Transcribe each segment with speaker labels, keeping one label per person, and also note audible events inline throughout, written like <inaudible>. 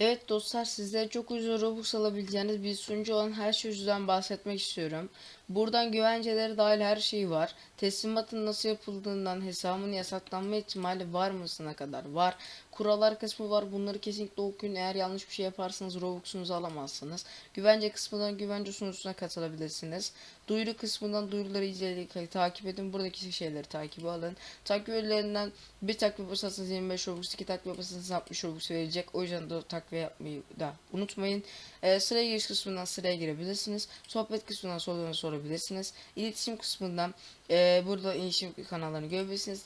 Speaker 1: Evet dostlar sizlere çok ucuz Robux alabileceğiniz bir sunucu olan her şeyden bahsetmek istiyorum. Buradan güvenceleri dahil her şey var. Teslimatın nasıl yapıldığından hesabın yasaklanma ihtimali var mısına kadar var. Kurallar kısmı var. Bunları kesinlikle okuyun. Eğer yanlış bir şey yaparsanız Robux'unuzu alamazsınız. Güvence kısmından güvence sunucusuna katılabilirsiniz. Duyuru kısmından duyuruları izleyerek takip edin. Buradaki şeyleri takibe alın. Takip ödüllerinden bir takviye basarsanız 25 Robux, iki takviye basarsanız 60 Robux verecek. O yüzden de takviye yapmayı da unutmayın. Ee, sıraya giriş kısmından sıraya girebilirsiniz. Sohbet kısmından sorularını sorabilirsiniz. İletişim kısmından e, burada iletişim kanallarını görebilirsiniz.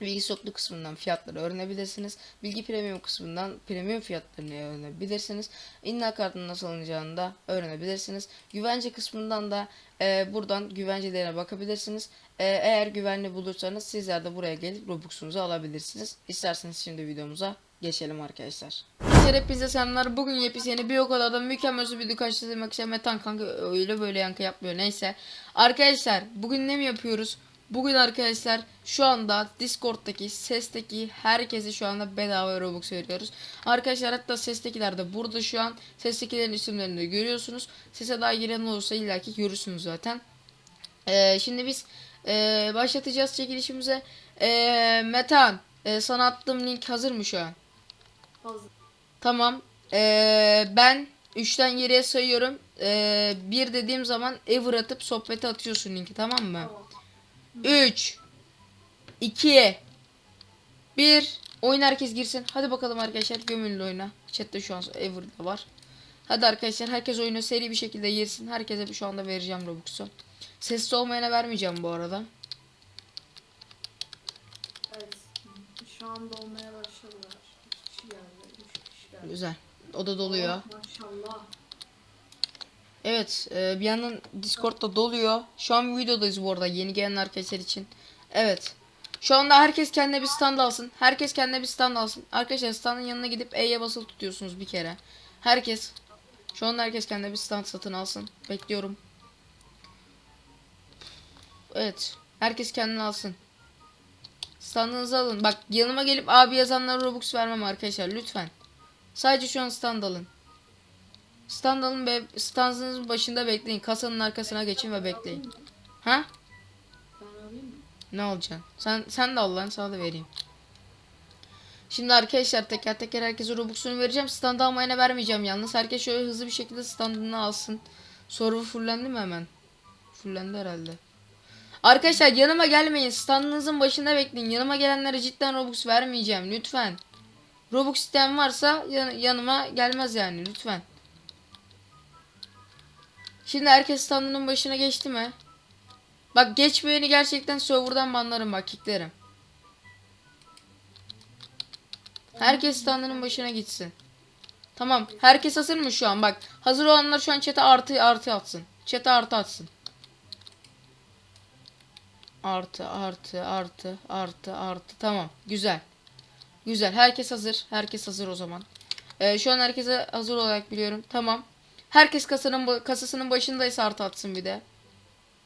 Speaker 1: Bilgi soklu kısmından fiyatları öğrenebilirsiniz. Bilgi premium kısmından premium fiyatlarını öğrenebilirsiniz. İnna kartının nasıl alınacağını da öğrenebilirsiniz. Güvence kısmından da e, buradan güvencelerine bakabilirsiniz. E, eğer güvenli bulursanız sizler de buraya gelip Robux'unuzu alabilirsiniz. İsterseniz şimdi videomuza geçelim arkadaşlar. Arkadaşlar hepinize selamlar. Bugün yepyeni bir o kadar da mükemmel bir video karşılamak için Metan kanka öyle böyle yankı yapmıyor. Neyse. Arkadaşlar bugün ne mi yapıyoruz? Bugün arkadaşlar şu anda Discord'daki sesteki herkese şu anda bedava Robux veriyoruz. Arkadaşlar hatta sestekiler de burada şu an sestekilerin isimlerini de görüyorsunuz. Sese daha giren olursa illaki görürsünüz zaten. Ee, şimdi biz ee, başlatacağız çekilişimize. Ee, Metan ee, sana attığım link hazır mı şu an?
Speaker 2: Hazır.
Speaker 1: Tamam. Ee, ben 3'ten geriye sayıyorum. Bir dediğim zaman ever atıp sohbete atıyorsun linki tamam mı?
Speaker 2: Tamam.
Speaker 1: 3 2 1 Oyun herkes girsin. Hadi bakalım arkadaşlar gömülü oyuna. Chat'te şu an Ever'da var. Hadi arkadaşlar herkes oyuna seri bir şekilde girsin. Herkese şu anda vereceğim Robux'u. Sessiz olmayana vermeyeceğim bu arada.
Speaker 2: Evet. Şu anda olmaya başladılar. 3 kişi geldi. 3 kişi geldi.
Speaker 1: Güzel. O da doluyor.
Speaker 2: Oh, maşallah.
Speaker 1: Evet, e, bir yandan Discord'da doluyor. Şu an videodayız bu arada yeni gelen arkadaşlar için. Evet. Şu anda herkes kendine bir stand alsın. Herkes kendine bir stand alsın. Arkadaşlar standın yanına gidip E'ye basılı tutuyorsunuz bir kere. Herkes. Şu anda herkes kendine bir stand satın alsın. Bekliyorum. Evet. Herkes kendine alsın. Standınızı alın. Bak yanıma gelip abi yazanlara Robux vermem arkadaşlar lütfen. Sadece şu an stand alın. Stand alın ve standınızın başında bekleyin. Kasanın arkasına geçin ve bekleyin. Ha? Ne olacaksın? Sen sen de al lan sana da vereyim. Şimdi arkadaşlar teker teker herkese Robux'unu vereceğim. Stand almayana vermeyeceğim yalnız. Herkes şöyle hızlı bir şekilde standını alsın. Server fullendi mi hemen? Fullendi herhalde. Arkadaşlar yanıma gelmeyin. Standınızın başında bekleyin. Yanıma gelenlere cidden Robux vermeyeceğim. Lütfen. Robux isteyen varsa yan- yanıma gelmez yani. Lütfen. Şimdi herkes standının başına geçti mi? Bak geçmeyeni gerçekten serverdan banlarım bak kicklerim. Herkes standının başına gitsin. Tamam. Herkes hazır mı şu an? Bak. Hazır olanlar şu an chat'e artı artı atsın. Chat'e artı atsın. Artı artı artı artı artı. Tamam. Güzel. Güzel. Herkes hazır. Herkes hazır o zaman. Ee, şu an herkese hazır olarak biliyorum. Tamam. Herkes kasanın kasasının başındaysa artı atsın bir de.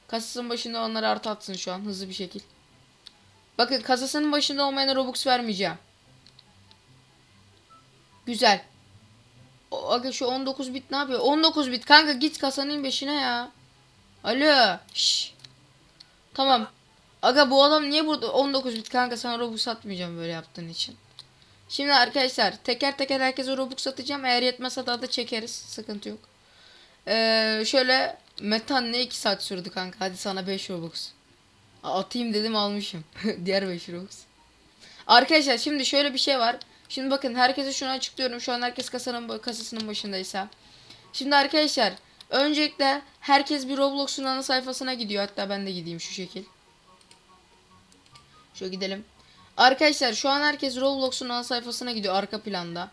Speaker 1: Kasasının başında olanlara artı atsın şu an hızlı bir şekil. Bakın kasasının başında olmayana Robux vermeyeceğim. Güzel. O, aga şu 19 bit ne yapıyor? 19 bit kanka git kasanın beşine ya. Alo. Şş. Tamam. Aga bu adam niye burada 19 bit kanka sana Robux atmayacağım böyle yaptığın için. Şimdi arkadaşlar teker teker herkese Robux atacağım. Eğer yetmezse daha da çekeriz. Sıkıntı yok. Ee, şöyle Metan ne 2 saat sürdü kanka. Hadi sana 5 Robux. Atayım dedim almışım. <laughs> Diğer 5 Robux. Arkadaşlar şimdi şöyle bir şey var. Şimdi bakın herkese şunu açıklıyorum. Şu an herkes kasanın kasasının başındaysa. Şimdi arkadaşlar öncelikle herkes bir Roblox'un ana sayfasına gidiyor. Hatta ben de gideyim şu şekil. Şöyle gidelim. Arkadaşlar şu an herkes Roblox'un ana sayfasına gidiyor arka planda.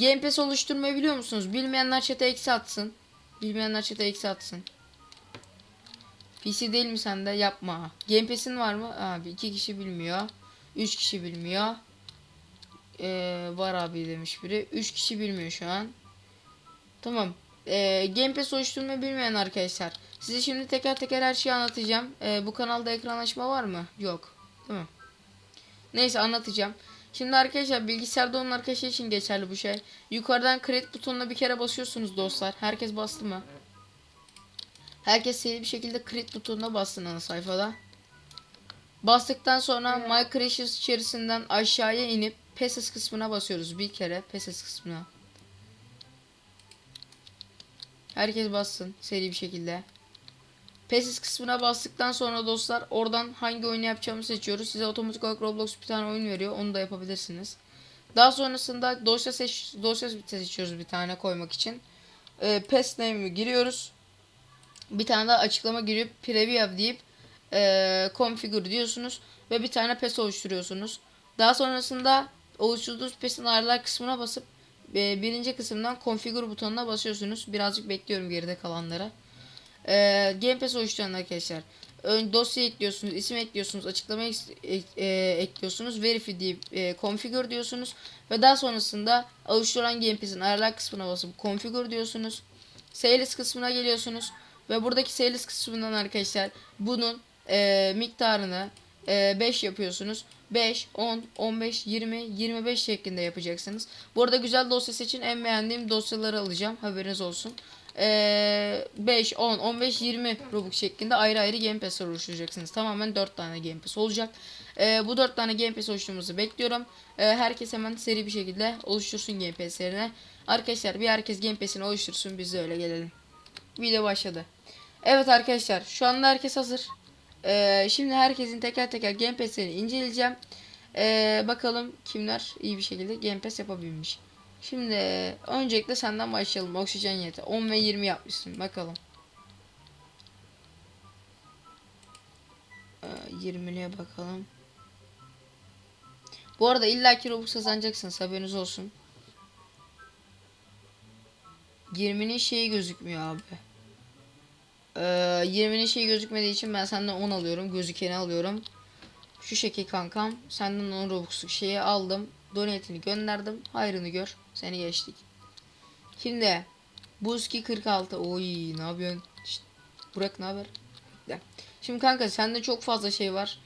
Speaker 1: Game Pass oluşturmayı biliyor musunuz? Bilmeyenler chat'e eksi atsın. Bilmeyenler chat'e eksi atsın. PC değil mi sende? Yapma. Game Pass'in var mı? Abi iki kişi bilmiyor. Üç kişi bilmiyor. Ee, var abi demiş biri. Üç kişi bilmiyor şu an. Tamam. Ee, Game Pass oluşturmayı bilmeyen arkadaşlar. Size şimdi teker teker her şeyi anlatacağım. Ee, bu kanalda ekran açma var mı? Yok. Tamam. Neyse anlatacağım. Şimdi arkadaşlar bilgisayarda olan arkadaşlar için geçerli bu şey. Yukarıdan create butonuna bir kere basıyorsunuz dostlar. Herkes bastı mı? Herkes seri bir şekilde create butonuna bassın ana sayfada. Bastıktan sonra My Creations içerisinden aşağıya inip Paces kısmına basıyoruz bir kere Paces kısmına. Herkes bassın seri bir şekilde. Paces kısmına bastıktan sonra dostlar oradan hangi oyunu yapacağımızı seçiyoruz. Size otomatik olarak Roblox bir tane oyun veriyor. Onu da yapabilirsiniz. Daha sonrasında dosya seç dosya seçiyoruz bir tane koymak için. Ee, PES name'i giriyoruz. Bir tane daha açıklama girip preview deyip e, configure diyorsunuz ve bir tane PES oluşturuyorsunuz. Daha sonrasında oluşturduğunuz PES'in ayarlar kısmına basıp e, birinci kısımdan configure butonuna basıyorsunuz. Birazcık bekliyorum geride kalanlara. E, Game Pass oluşturan arkadaşlar. Ön dosya ekliyorsunuz, isim ekliyorsunuz, açıklama ek- e, ekliyorsunuz, verify deyip e, configure diyorsunuz ve daha sonrasında oluşturan Game Pass'in ayarlar kısmına basıp configure diyorsunuz. Sales kısmına geliyorsunuz ve buradaki sales kısmından arkadaşlar bunun e, miktarını e, 5 yapıyorsunuz. 5, 10, 15, 20, 25 şeklinde yapacaksınız. Bu arada güzel dosya seçin. En beğendiğim dosyaları alacağım. Haberiniz olsun. E, 5, 10, 15, 20 Robux şeklinde ayrı ayrı Game Pass oluşturacaksınız. Tamamen 4 tane Game Pass olacak. E, bu 4 tane Game Pass oluşturmamızı bekliyorum. E, herkes hemen seri bir şekilde oluştursun Game Pass'lerine. Arkadaşlar bir herkes Game Pass'ini oluştursun. Biz de öyle gelelim. Video başladı. Evet arkadaşlar şu anda herkes hazır. Ee, şimdi herkesin teker teker Game Pass'lerini inceleyeceğim. Ee, bakalım kimler iyi bir şekilde Game Pass yapabilmiş. Şimdi öncelikle senden başlayalım. Oksijen yeti. 10 ve 20 yapmışsın. Bakalım. Ee, 20'liye bakalım. Bu arada illaki Robux kazanacaksınız. Haberiniz olsun. 20'nin şeyi gözükmüyor abi. Ee, 20'nin şey gözükmediği için ben senden 10 alıyorum. Gözükeni alıyorum. Şu şekil kankam. Senden 10 Robux'luk şeyi aldım. Donate'ini gönderdim. Hayrını gör. Seni geçtik. Şimdi Buzki 46. Oy ne yapıyorsun? Şşt, Burak ne haber? Şimdi kanka sende çok fazla şey var.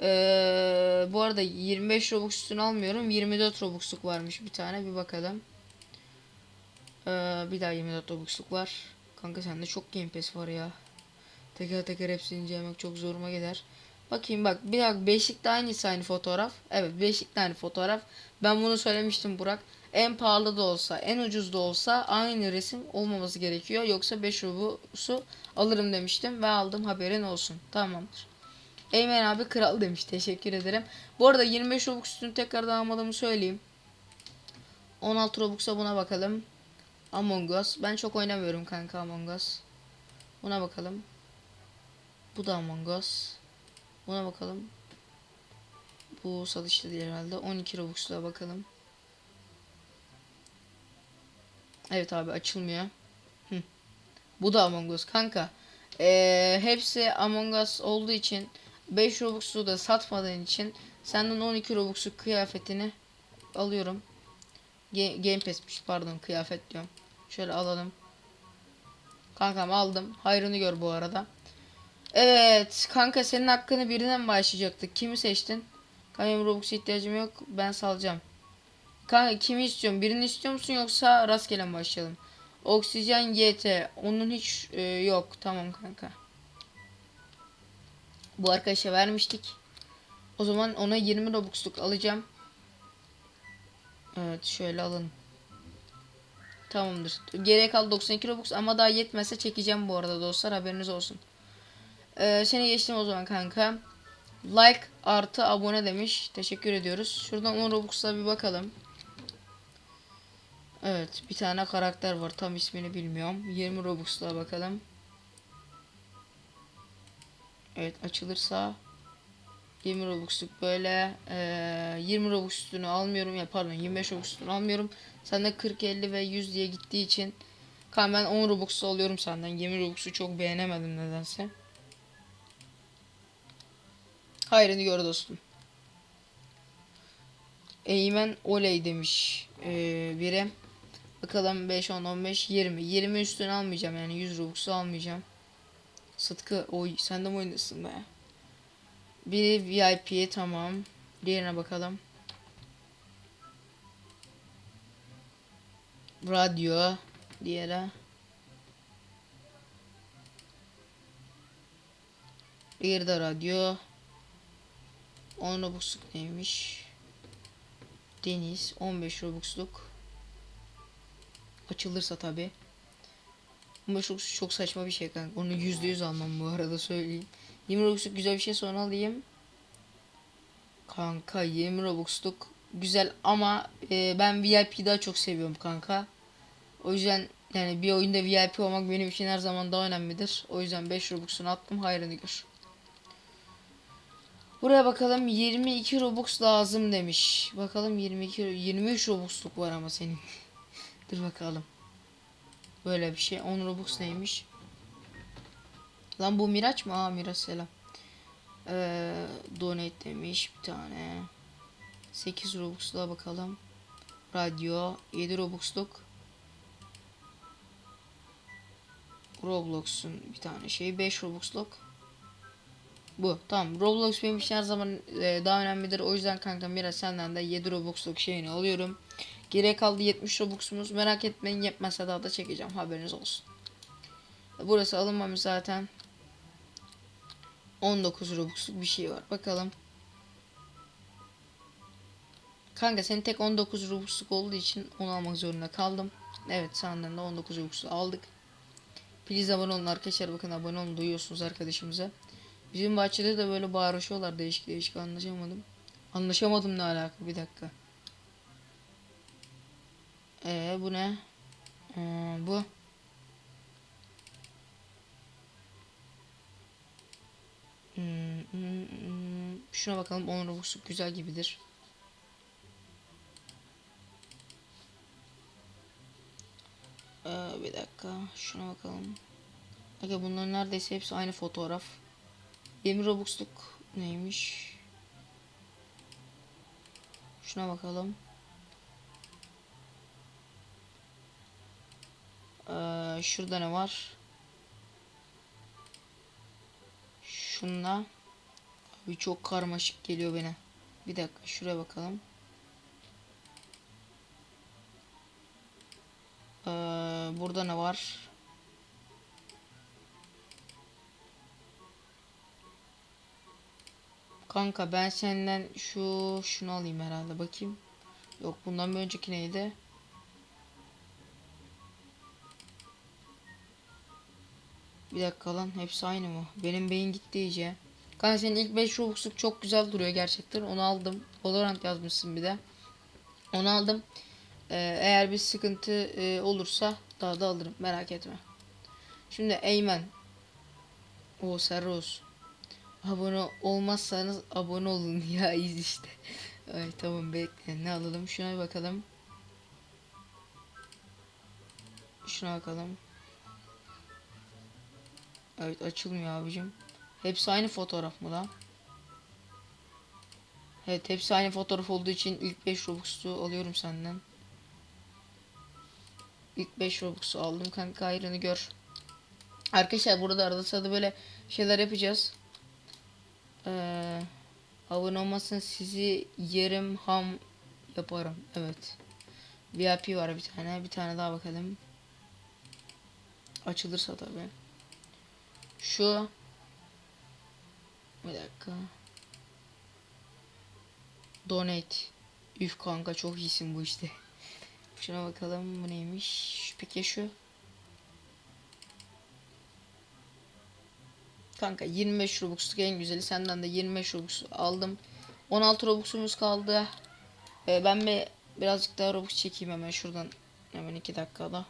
Speaker 1: Ee, bu arada 25 Robux üstünü almıyorum. 24 Robux'luk varmış bir tane. Bir bakalım. Ee, bir daha 24 Robux'luk var. Kanka sende çok Game Pass var ya. Teker teker hepsini incelemek çok zoruma gider. Bakayım bak bir dakika beşikte aynısı aynı fotoğraf. Evet beşikte aynı fotoğraf. Ben bunu söylemiştim Burak. En pahalı da olsa en ucuz da olsa aynı resim olmaması gerekiyor. Yoksa 5 Robux'u alırım demiştim ve aldım haberin olsun. Tamamdır. Eymen abi kral demiş. Teşekkür ederim. Bu arada 25 Robux üstünü tekrardan almadığımı söyleyeyim. 16 Robux'a buna bakalım. Among Us. Ben çok oynamıyorum kanka Among Us. Buna bakalım. Bu da Among Us. Buna bakalım. Bu satışta değil herhalde. 12 Robux'la bakalım. Evet abi açılmıyor. Hı. Bu da Among Us kanka. Ee, hepsi Among Us olduğu için 5 Robux'u da satmadığın için senden 12 Robux'u kıyafetini alıyorum. Game Pass'miş pardon kıyafet diyorum. Şöyle alalım. Kankam aldım. Hayrını gör bu arada. Evet kanka senin hakkını birinden mi başlayacaktık? Kimi seçtin? Kanka benim Robux'a ihtiyacım yok. Ben salacağım. Kanka kimi istiyorsun? Birini istiyor musun yoksa rastgele mi başlayalım? Oksijen YT. Onun hiç e, yok. Tamam kanka. Bu arkadaşa vermiştik. O zaman ona 20 Robux'luk alacağım. Evet şöyle alın. Tamamdır. Geriye kaldı 92 Robux ama daha yetmezse çekeceğim bu arada dostlar haberiniz olsun. Ee, seni geçtim o zaman kanka. Like artı abone demiş. Teşekkür ediyoruz. Şuradan 10 Robux'la bir bakalım. Evet bir tane karakter var tam ismini bilmiyorum. 20 Robux'la bakalım. Evet açılırsa 20 Robux'luk böyle eee 20 Robux üstünü almıyorum ya pardon 25 Robux üstünü almıyorum. Sende 40 50 ve 100 diye gittiği için kan ben 10 Robux'u alıyorum senden. 20 Robux'u çok beğenemedim nedense. Hayrını gör dostum. Eymen oley demiş eee biri. Bakalım 5, 10, 15, 20. 20 üstünü almayacağım yani 100 Robux'u almayacağım. Sıtkı oy sen de mi oynasın be? Biri VIP tamam. Diğerine bakalım. Radyo diğere. Bir de radyo. On robuxluk neymiş? Deniz 15 robuxluk. Açılırsa tabi. 15 Robux çok saçma bir şey kanka. Onu %100 almam bu arada söyleyeyim. 20 Robux'luk güzel bir şey sonra alayım. Kanka 20 Robux'luk güzel ama e, ben VIP daha çok seviyorum kanka. O yüzden yani bir oyunda VIP olmak benim için her zaman daha önemlidir. O yüzden 5 Robux'unu attım hayrını gör. Buraya bakalım 22 Robux lazım demiş. Bakalım 22 23 Robux'luk var ama senin. Dur bakalım. Böyle bir şey. 10 Robux neymiş? Lan bu Miraç mı? Aa Miraç selam. Ee, donate demiş bir tane. 8 Robux'la bakalım. Radyo 7 Robux'luk. Roblox'un bir tane şeyi 5 Robux'luk. Bu tamam. Roblox benim için her zaman e, daha önemlidir. O yüzden kanka biraz senden de 7 Robux'luk şeyini alıyorum. Geriye kaldı 70 Robux'umuz. Merak etmeyin yetmezse daha da çekeceğim. Haberiniz olsun. Burası alınmamış zaten. 19 Robux'luk bir şey var. Bakalım. Kanka senin tek 19 Robux'luk olduğu için onu almak zorunda kaldım. Evet senden de 19 Robux'luk aldık. Please abone olun arkadaşlar. Bakın abone olun duyuyorsunuz arkadaşımıza. Bizim bahçede de böyle bağırışıyorlar değişik değişik anlaşamadım. Anlaşamadım ne alaka bir dakika. Ee bu ne? Ee, bu. Hmm, hmm, hmm. Şuna bakalım 10 Robux'luk güzel gibidir. Ee, bir dakika şuna bakalım. Aga bunların neredeyse hepsi aynı fotoğraf. 20 Robux'luk neymiş? Şuna bakalım. Ee, şurada ne var? Şunla. Abi çok karmaşık geliyor bana. Bir dakika şuraya bakalım. Ee, burada ne var? Kanka ben senden şu şunu alayım herhalde bakayım. Yok bundan bir önceki neydi? Bir dakika lan hepsi aynı mı? Benim beyin gitti iyice. Kanka senin ilk 5 Robux'luk çok güzel duruyor gerçekten. Onu aldım. Valorant yazmışsın bir de. Onu aldım. Ee, eğer bir sıkıntı e, olursa daha da alırım. Merak etme. Şimdi Eymen. O Serros. Abone olmazsanız abone olun <laughs> ya iz işte. Ay tamam bekle ne alalım şuna bakalım. Şuna bakalım. Evet açılmıyor abicim. Hepsi aynı fotoğraf mı lan? Evet hepsi aynı fotoğraf olduğu için ilk 5 Robux'u alıyorum senden. İlk 5 Robux'u aldım kanka hayrını gör. Arkadaşlar burada arada sırada böyle şeyler yapacağız. Ee, abone olmazsanız sizi yerim ham yaparım. Evet. VIP var bir tane. Bir tane daha bakalım. Açılırsa tabii. Şu bir dakika. Donate. Üf kanka çok iyisin bu işte. Şuna bakalım bu neymiş. Peki şu. Kanka 25 Robux'luk en güzeli. Senden de 25 Robux aldım. 16 Robux'umuz kaldı. Ee, ben bir birazcık daha Robux çekeyim hemen şuradan. Hemen 2 dakikada.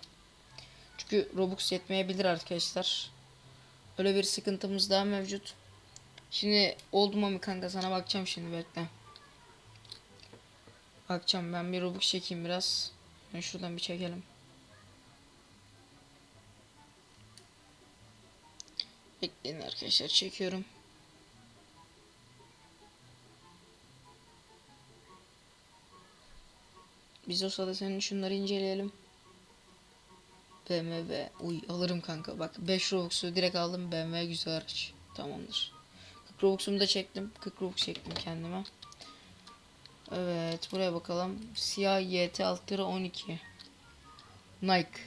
Speaker 1: Çünkü Robux yetmeyebilir arkadaşlar. Öyle bir sıkıntımız daha mevcut. Şimdi oldu mu kanka sana bakacağım şimdi bekle. Bakacağım ben bir Robux çekeyim biraz. Ben şuradan bir çekelim. Bekleyin arkadaşlar çekiyorum. Biz o sırada senin şunları inceleyelim. BMW. Uy alırım kanka. Bak 5 Robux'u direkt aldım. BMW güzel araç. Tamamdır. 40 Robux'umu da çektim. 40 Robux çektim kendime. Evet buraya bakalım. Siyah YT 6 lira 12. Nike.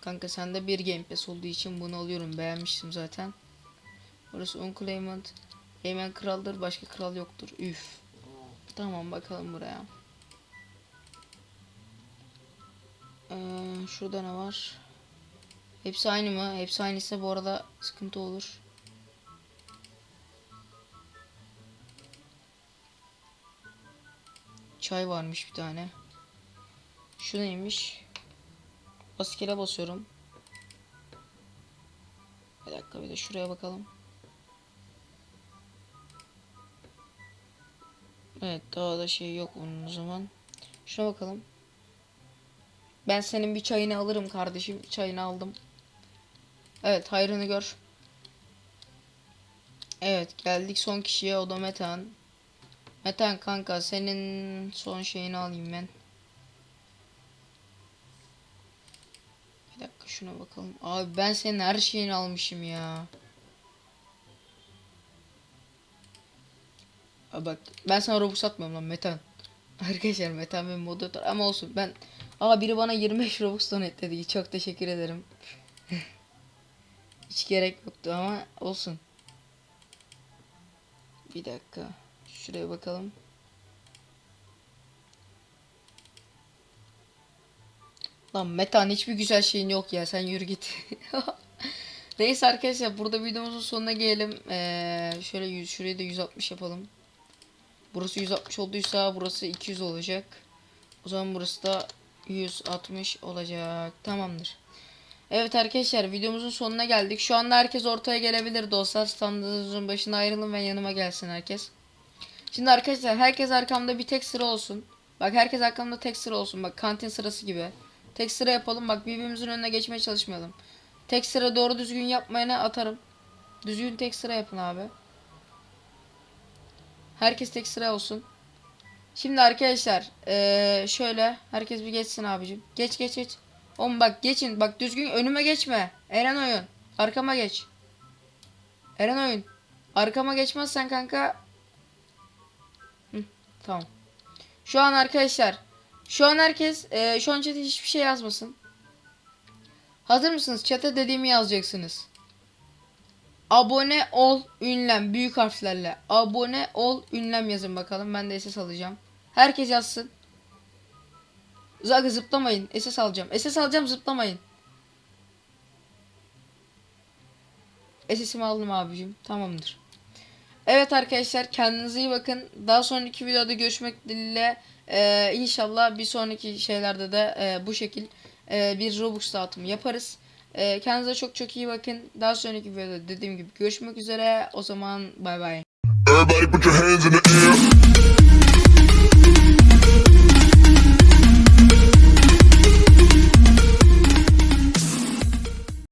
Speaker 1: Kanka sende bir Game Pass olduğu için bunu alıyorum. Beğenmiştim zaten. Burası Unclaimed. Eymen kraldır. Başka kral yoktur. Üf. Tamam bakalım buraya. Ee, şurada ne var? Hepsi aynı mı? Hepsi aynıysa bu arada sıkıntı olur. Çay varmış bir tane. Şu neymiş? Askere basıyorum. Bir dakika bir de şuraya bakalım. Evet daha da şey yok onun o zaman. Şuna bakalım. Ben senin bir çayını alırım kardeşim. Çayını aldım. Evet hayrını gör. Evet geldik son kişiye o da Metan. Metan kanka senin son şeyini alayım ben. Bir dakika şuna bakalım. Abi ben senin her şeyini almışım ya. Aa bak ben sana Robux atmıyorum lan Metan. <laughs> Arkadaşlar Metan benim moderatör ama olsun ben Aa biri bana 25 Robux donetledi. Çok teşekkür ederim. Hiç gerek yoktu ama olsun. Bir dakika. Şuraya bakalım. Lan Metan hiçbir güzel şeyin yok ya. Sen yürü git. <laughs> Neyse arkadaşlar burada videomuzun sonuna gelelim. Ee, şöyle 100, şurayı da 160 yapalım. Burası 160 olduysa burası 200 olacak. O zaman burası da 160 olacak. Tamamdır. Evet arkadaşlar videomuzun sonuna geldik. Şu anda herkes ortaya gelebilir dostlar. Standınızın başına ayrılın ve yanıma gelsin herkes. Şimdi arkadaşlar herkes arkamda bir tek sıra olsun. Bak herkes arkamda tek sıra olsun. Bak kantin sırası gibi. Tek sıra yapalım. Bak birbirimizin önüne geçmeye çalışmayalım. Tek sıra doğru düzgün yapmayana atarım. Düzgün tek sıra yapın abi. Herkes tek sıra olsun. Şimdi arkadaşlar eee, şöyle herkes bir geçsin abicim. Geç geç geç. Oğlum bak geçin bak düzgün önüme geçme. Eren oyun. Arkama geç. Eren oyun. Arkama geçmezsen kanka. Hı, tamam. Şu an arkadaşlar. Şu an herkes eee, şu an chat'e hiçbir şey yazmasın. Hazır mısınız? Chat'e dediğimi yazacaksınız. Abone ol ünlem büyük harflerle. Abone ol ünlem yazın bakalım. Ben de SS alacağım. Herkes yazsın. Zaga zıplamayın. SS alacağım. SS alacağım zıplamayın. SS'imi aldım abicim. Tamamdır. Evet arkadaşlar kendinize iyi bakın. Daha sonraki videoda görüşmek dileğiyle. Ee, inşallah bir sonraki şeylerde de e, bu şekil e, bir Robux dağıtımı yaparız. E, kendinize çok çok iyi bakın. Daha sonraki videoda dediğim gibi görüşmek üzere. O zaman bay bay.
Speaker 3: Everybody put your hands in the air.